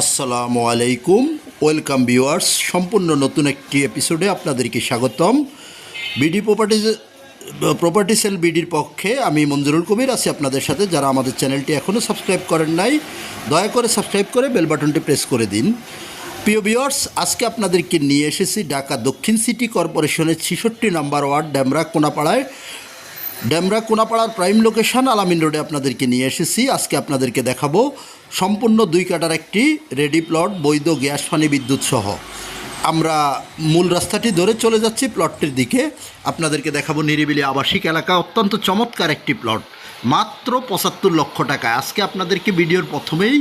আসসালামু আলাইকুম। Welcome viewers, সম্পূর্ণ নতুন একটি এপিসোডে আপনাদেরকে স্বাগতম। বিডি প্রপার্টিজ, প্রপার্টি সেল বিডির পক্ষে আমি মঞ্জুরুল কবির আছি আপনাদের সাথে। যারা আমাদের চ্যানেলটি এখনও সাবস্ক্রাইব করেন নাই, দয়া করে সাবস্ক্রাইব করে বেল বাটনটি প্রেস করে দিন। প্রিয় ভিউয়ার্স, আজকে আপনাদেরকে নিয়ে এসেছি ঢাকা দক্ষিণ সিটি কর্পোরেশনের ছিষট্টি নম্বর ওয়ার্ড ড্যামরা কোনাপাড়ায়। ড্যামরা কোনাপাড়ার প্রাইম লোকেশন আলামিন রোডে আপনাদেরকে নিয়ে এসেছি। আজকে আপনাদেরকে দেখাবো সম্পূর্ণ দুই কাটার একটি রেডি প্লট, বৈধ গ্যাস, পানি, বিদ্যুৎ সহ। আমরা মূল রাস্তাটি ধরে চলে যাচ্ছি প্লটটির দিকে। আপনাদেরকে দেখাবো নিরিবিলি আবাসিক এলাকা, অত্যন্ত চমৎকার একটি প্লট, মাত্র পঁচাত্তর লক্ষ টাকা আজকে আপনাদেরকে ভিডিওর প্রথমেই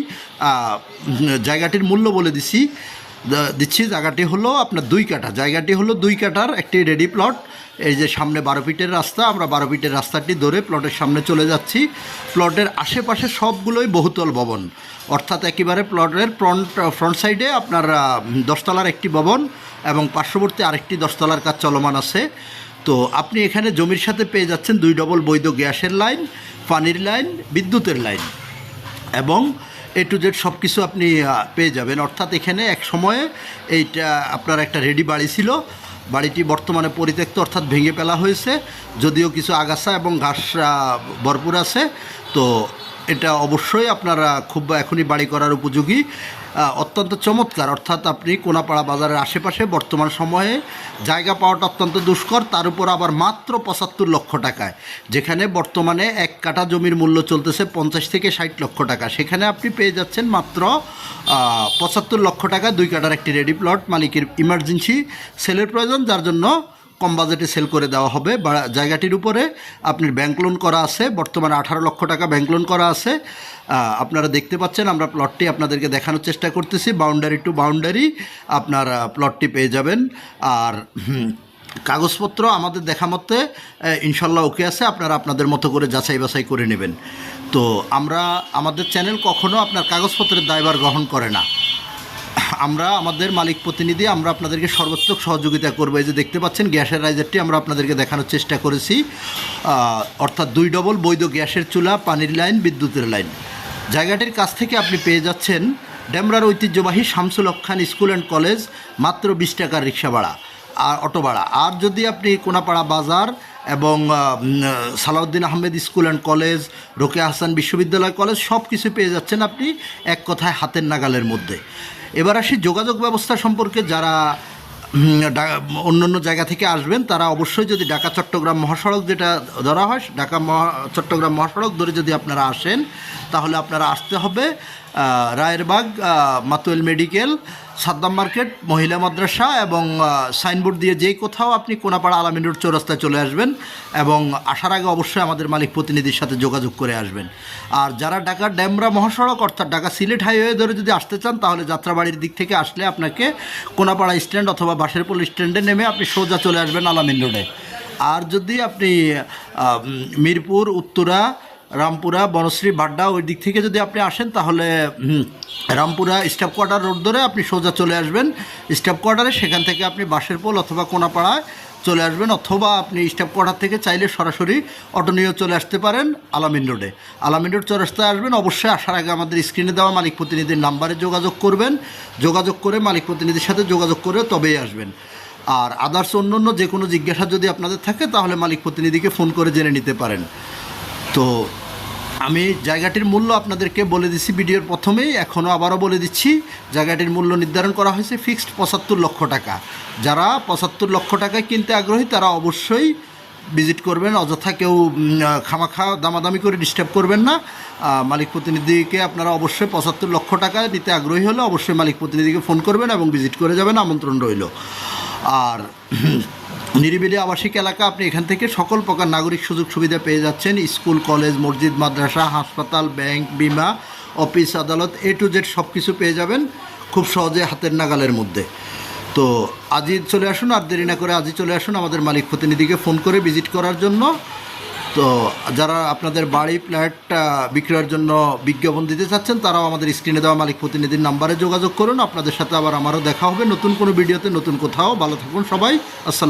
জায়গাটির মূল্য বলে দিছি। দিচ্ছি জায়গাটি হলো আপনার দুই কাটা জায়গাটি হলো দুই কাটার একটি রেডি প্লট এই যে সামনে বারো ফিটের রাস্তা, আমরা বারো ফিটের রাস্তাটি ধরে প্লটের সামনে চলে যাচ্ছি। প্লটের আশেপাশে সবগুলোই বহুতল ভবন। অর্থাৎ একেবারে প্লটের ফ্রন্ট ফ্রন্ট সাইডে আপনার দশতলার একটি ভবন এবং পার্শ্ববর্তী আরেকটি দশতলার কাজ চলমান আছে। তো আপনি এখানে জমির সাথে পেয়ে যাচ্ছেন দুই ডবল বৈধ গ্যাসের লাইন, পানির লাইন, বিদ্যুতের লাইন। এবং এ টু জেড সব কিছু আপনি পেয়ে যাবেন। অর্থাৎ এখানে এক সময়ে এইটা আপনার একটা রেডি বাড়ি ছিল। বাড়িটি বর্তমানে পরিত্যক্ত, অর্থাৎ ভেঙে ফেলা হয়েছে। যদিও কিছু আগাছা এবং ঘাস ভরপুর আছে। তো এটা অবশ্যই আপনারা খুব এখনই বাড়ি করার উপযোগী। অত্যন্ত চমৎকার। অর্থাৎ আপনি কোনাপাড়া বাজারের আশেপাশে বর্তমান সময়ে জায়গা পাওয়াটা অত্যন্ত দুষ্কর, তার উপর আবার মাত্র পঁচাত্তর লক্ষ টাকায়। যেখানে বর্তমানে এক কাঠা জমির মূল্য চলতেছে পঞ্চাশ থেকে ষাট লক্ষ টাকা। সেখানে আপনি পেয়ে যাচ্ছেন মাত্র পঁচাত্তর লক্ষ টাকা দুই কাটার একটি রেডি প্লট মালিকের ইমার্জেন্সি সেলের প্রয়োজন, যার জন্য কম বাজেটে সেল করে দেওয়া হবে। বা জায়গাটির উপরে আপনার ব্যাংক লোন করা আছে, বর্তমানে আঠারো লক্ষ টাকা ব্যাংক লোন করা আছে। আপনারা দেখতে পাচ্ছেন, আমরা প্লটটি আপনাদেরকে দেখানোর চেষ্টা করতেছি। বাউন্ডারি টু বাউন্ডারি আপনার প্লটটি পেয়ে যাবেন। আর কাগজপত্র আমাদের দেখা মতে ইনশাল্লাহ ওকে আছে। আপনারা আপনাদের মতো করে যাচাই বাছাই করে নেবেন। তো আমরা, আমাদের চ্যানেল কখনও আপনার কাগজপত্রের দায়ভার গ্রহণ করে না। আমরা, আমাদের মালিক প্রতিনিধি, আমরা আপনাদেরকে সর্বোচ্চ সহযোগিতা করব। এই যে দেখতে পাচ্ছেন, গ্যাসের রাইজারটি আমরা আপনাদেরকে দেখানোর চেষ্টা করেছি। অর্থাৎ দুই ডবল বৈধ গ্যাসের চুলা, পানির লাইন, বিদ্যুতের লাইন। জায়গাটির কাছ থেকে আপনি পেয়ে যাচ্ছেন ডেমরার ঐতিহ্যবাহী Shamsul Haque Khan school and college, মাত্র বিশ টাকার রিক্সা ভাড়া, আর অটো ভাড়া। আর যদি আপনি কোনাপাড়া বাজার এবং Salauddin Ahmed school and college, Rokeya Hasan বিশ্ববিদ্যালয় কলেজ সব কিছু পেয়ে যাচ্ছেন আপনি এক কথায় হাতের নাগালের মধ্যে। এবার আসি যোগাযোগ ব্যবস্থা সম্পর্কে, যারা অন্য অন্য জায়গা থেকে আসবেন, তারা অবশ্যই যদি ঢাকা, চট্টগ্রাম মহাসড়ক যেটা ধরা হয়, ঢাকা মহা, চট্টগ্রাম মহাসড়ক ধরে যদি আপনারা আসেন, তাহলে আপনারা আসতে হবে। রায়েরবাগ মাতুয়েল মেডিকেল, সাদ্দাম মার্কেট, মহিলা মাদ্রাসা এবং সাইনবোর্ড দিয়ে যেই কোথাও আপনি কোনাপাড়া আলামিন রোড চৌরাস্তায় চলে আসবেন এবং আসার আগে অবশ্যই আমাদের মালিক প্রতিনিধির সাথে যোগাযোগ করে আসবেন। আর যারা ঢাকা ড্যামরা মহাসড়ক অর্থাৎ ঢাকা সিলেট হাইওয়ে ধরে যদি আসতে চান, তাহলে যাত্রাবাড়ির দিক থেকে আসলে আপনাকে কোনাপাড়া স্ট্যান্ড অথবা বাসেরপোল স্ট্যান্ডে নেমে আপনি সোজা চলে আসবেন আলামিন রোডে। আর যদি আপনি মিরপুর, উত্তরা রামপুরা, বনশ্রী, বাড্ডা, ওই দিক থেকে যদি আপনি আসেন, তাহলে রামপুরা স্টাফ কোয়ার্টার রোড ধরে আপনি সোজা চলে আসবেন। স্টাফ কোয়ার্টারে সেখান থেকে আপনি বাসের পোল অথবা কোনাপাড়ায় চলে আসবেন, অথবা আপনি স্টাফ কোয়ার্টার থেকে চাইলে সরাসরি অটো নিয়েও চলে আসতে পারেন আলামিন রোডে। আলামিন রোড চৌরাস্তায় আসবেন, অবশ্যই আসার আগে আমাদের স্ক্রিনে দেওয়া মালিক প্রতিনিধির নাম্বারে যোগাযোগ করবেন। যোগাযোগ করে মালিক প্রতিনিধির সাথে যোগাযোগ করে তবেই আসবেন। আর আদার্স অন্য অন্য যে কোনো জিজ্ঞাসা যদি আপনাদের থাকে, তাহলে মালিক প্রতিনিধিকে ফোন করে জেনে নিতে পারেন। তো আমি জায়গাটির মূল্য আপনাদেরকে বলে দিচ্ছি ভিডিওর প্রথমেই এখনও আবারও বলে দিচ্ছি, জায়গাটির মূল্য নির্ধারণ করা হয়েছে ফিক্সড পঁচাত্তর লক্ষ টাকা। যারা পঁচাত্তর লক্ষ টাকায় কিনতে আগ্রহী, তারা অবশ্যই ভিজিট করবেন, অযথা কেউ খামাখা দামাদামি করে ডিস্টার্ব করবেন না। মালিক প্রতিনিধিকে আপনারা অবশ্যই পঁচাত্তর লক্ষ টাকা নিতে আগ্রহী হলে অবশ্যই মালিক প্রতিনিধিকে ফোন করবেন এবং ভিজিট করে যাবেন, আমন্ত্রণ রইল। আর নিরিবিলি আবাসিক এলাকা, আপনি এখান থেকে সকল প্রকার নাগরিক সুযোগ সুবিধা পেয়ে যাচ্ছেন। স্কুল, কলেজ, মসজিদ, মাদ্রাসা, হাসপাতাল, ব্যাংক, বিমা, অফিস, আদালত, এ টু জেড সব কিছু পেয়ে যাবেন খুব সহজে হাতের নাগালের মধ্যে। তো আজই চলে আসুন, আর দেরি না করে আজই চলে আসুন আমাদের মালিক প্রতিনিধিকে ফোন করে ভিজিট করার জন্য। তো যারা আপনাদের বাড়ি ফ্ল্যাট বিক্রয়ের জন্য বিজ্ঞাপন দিতে চাচ্ছেন, তারাও আমাদের স্ক্রিনে দেওয়া মালিক প্রতিনিধির নাম্বারে যোগাযোগ করুন। আপনাদের সাথে আবার আমারও দেখা হবে নতুন কোনো ভিডিওতে, নতুন কোথাও। ভালো থাকুন সবাই। আসসালাম।